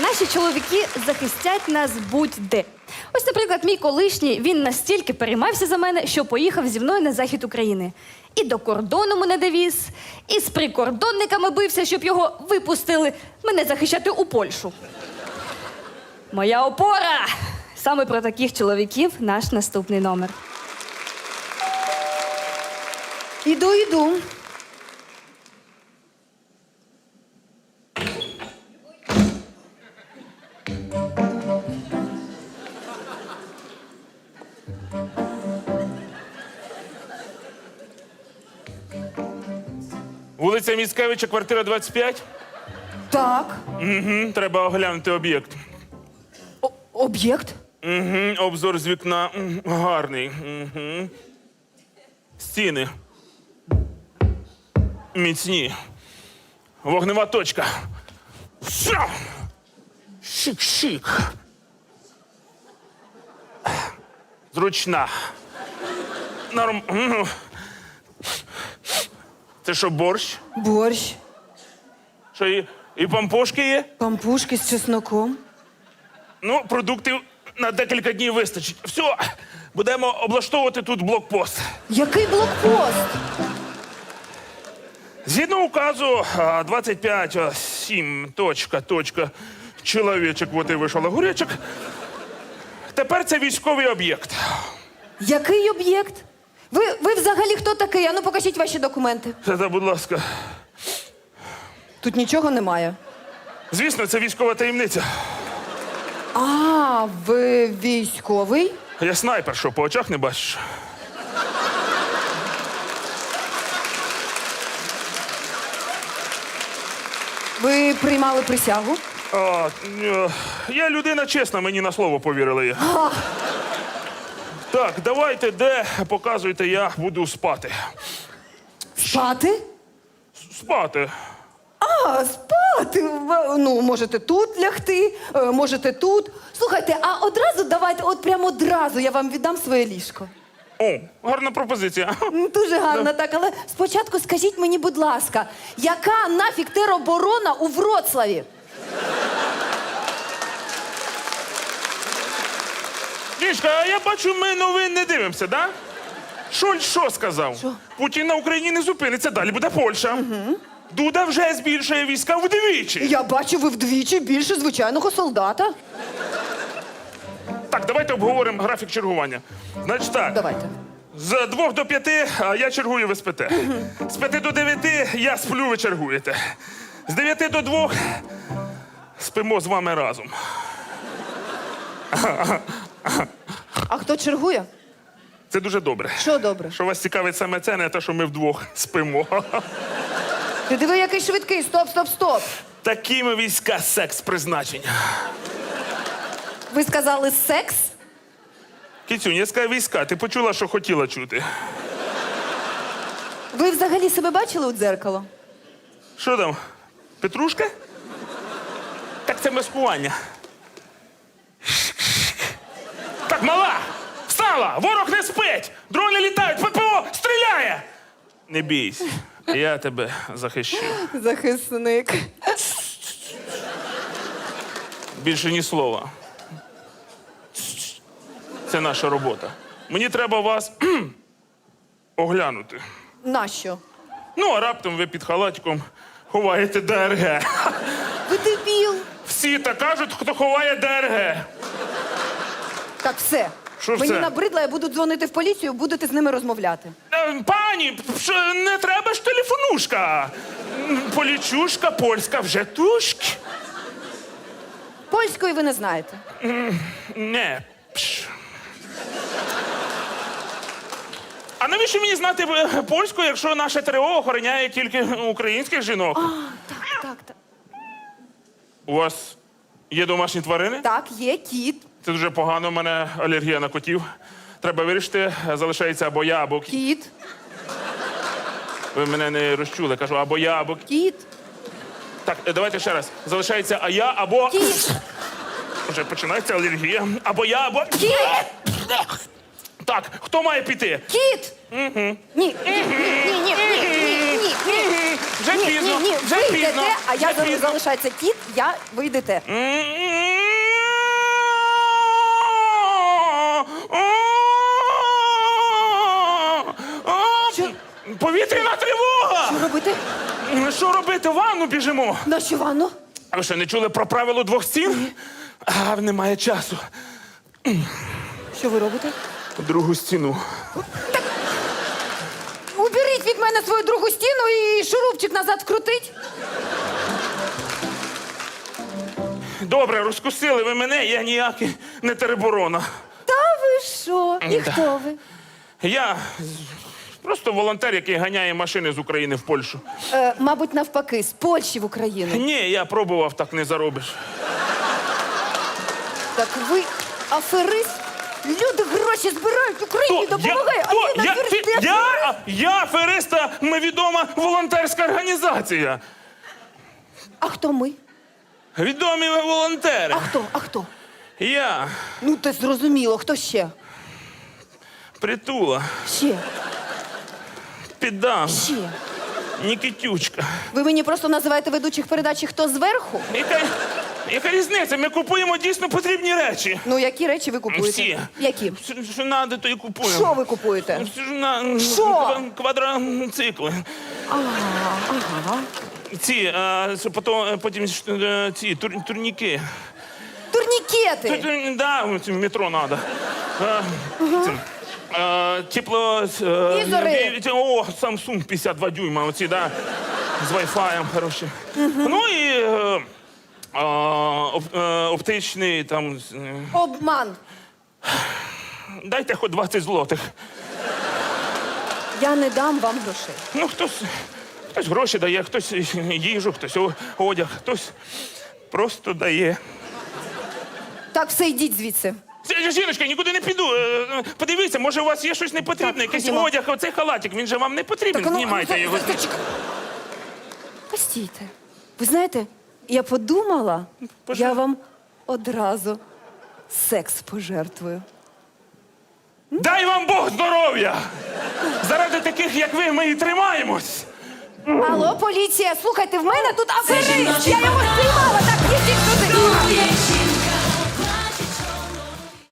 Наші чоловіки захистять нас будь-де. Ось, наприклад, мій колишній він настільки переймався за мене, що поїхав зі мною на захід України. І до кордону мене довіз, і з прикордонниками бився, щоб його випустили мене захищати у Польщу. Моя опора! Саме про таких чоловіків наш наступний номер. Іду, іду. Вулиця Міцкевича, квартира 25. Так. Угу, треба оглянути об'єкт. О- об'єкт? Угу, обзор з вікна м, гарний. Угу. Стіни. Міцні. Вогнева точка. Ша! Шик-шик. Зручна. Норм. Це що, борщ? Борщ, Що і, і пампошки є? пампушки з чесноком. Ну, продуктів на декілька днів вистачить. Все, будемо облаштовувати тут блокпост. Який блокпост? Згідно указу а, 25, а, 7, точка, точка, чоловічок, от і вийшов огуречок. Тепер це військовий об'єкт. Який об'єкт? Ви, ви взагалі хто такий? Ану, покажіть ваші документи. Та, будь ласка. Тут нічого немає. Звісно, це військова таємниця. А, ви військовий? Я снайпер, що по очах не бачиш. Ви приймали присягу? А, е, я людина чесна, мені на слово повірили. є. Так, давайте, де показуйте, я буду спати. Спати? Спати. А, спати. В- Ну, можете тут лягти, е, можете тут. Слухайте, а одразу давайте, от прямо одразу я вам віддам своє ліжко. О, гарна пропозиція. М, Дуже гарно так, але спочатку скажіть мені, будь ласка, яка нафіг тероборона у Вроцлаві? Дічка, а я бачу, ми новин не дивимося, да? Шольц що сказав? Що? Путін на Україні не зупиниться, далі буде Польща. Угу. Дуда вже збільшує війська вдвічі. Я бачу, ви вдвічі більше звичайного солдата. Так, давайте обговоримо графік чергування. Значить так, Давайте. з двох до п'яти а, я чергую, ви спите. З п'яти до дев'яти я сплю, ви чергуєте. З дев'яти до двох спимо з вами разом. А хто чергує? Це дуже добре. Що добре? Що вас цікавить саме це, не те, що ми вдвох спимо. Ти диви, який швидкий. Стоп, стоп, стоп. Такі ми війська секс призначення. Ви сказали секс? Кіцюнь, я сказав війська, ти почула, що хотіла чути. Ви взагалі себе бачили у дзеркало? Що там? Петрушка? Так це маскування. Так, мала! Встала! Ворог не спить! Дрони літають! ППО стріляє! Не бійся, я тебе захищу. Захисник. Більше ні слова. Це наша робота. Мені треба вас кхм, оглянути. Нащо? Ну, а раптом ви під халатиком ховаєте ДРГ. Ви дебіл. Всі так кажуть, хто ховає ДРГ. Так, все. Що Мені все? набридло, я буду дзвонити в поліцію, будете з ними розмовляти. Е, Пані, не треба ж телефонушка. М, Полічушка польська вже тушки. Польської ви не знаєте. Не. Пш. А навіщо мені знати е, польську, якщо наше ТРО охороняє тільки українських жінок? Так, так, так. У вас є домашні тварини? Так, є кіт. Це дуже погано, у мене алергія на котів. Треба вирішити, залишається або я, або кіт. Кіт. Ви мене не розчули. Кажу, або я, або кіт. Кіт. Так, е, давайте ще раз. Залишається а я, або. Кіт. Вже починається алергія. Або я, або. Кіт. Так, хто має піти? Кіт. Ні. Ні, ні, ні, ні, ні, ні, ні. Вже ні, пізно, ні, ні, вже ви пізно, йдете, а я вже пізно. залишається кіт, я ви йдете. Що? Повітряна тривога! Що робити? Що робити? В ванну біжимо. На що ванну? А ви що, не чули про правило двох стін? А, немає часу. Що ви робите? Другу стіну. Мене свою другу стіну і шурупчик назад вкрутить. Добре, розкусили ви мене, я ніякий не тереборона. Та ви що? І Да. хто ви? Я з- просто волонтер, який ганяє машини з України в Польщу. Е, мабуть, навпаки, з Польщі в Україну. Ні, я пробував, так не заробиш. Так ви аферист? Люди гроші збирають, Україні допомагає, а Хто? на я, ти- ти я, я афериста, ми відома волонтерська організація. А хто ми? Відомі ви волонтери. А хто? А хто? Я Ну, те зрозуміло, хто ще? притула, Ще, піддам, ще. Нікітючка. Ви мені просто називаєте ведучих передач хто зверху? Яка, яка різниця? Ми купуємо дійсно потрібні речі. Ну, які речі ви купуєте? Всі. Які? Що, що надо, то і купуємо. Що ви купуєте? Що ж на Що? ква- квадроцикли. Ага. Ці, а, що потім, потім е, ці тур, турніки. Турнікети. Тур- Да, ці метро надо. Ці, тепло... е, ві- О, Samsung 52 дюйма, оці, да, з Wi-Fi, хороші. Ну і е, а, оп- е, оптичний, там, е, Обман. дайте хоч 20 злотих. Я не дам вам грошей. Ну, хтось, хтось гроші дає, хтось їжу, хтось о- одяг, хтось просто дає. Так, все, йдіть звідси. Це, Жіночка, нікуди не піду. Е, Подивіться, може, у вас є щось непотрібне, Так, якийсь ходімо. одяг, оцей халатик, він же вам не потрібен. ну, Знімайте ну, його. Постійте. Ви знаєте, я подумала, я вам одразу секс пожертвую. Дай вам Бог здоров'я! Заради таких, як ви, ми і тримаємось. Алло, поліція, слухайте, в мене тут аферист! Я його спіймала,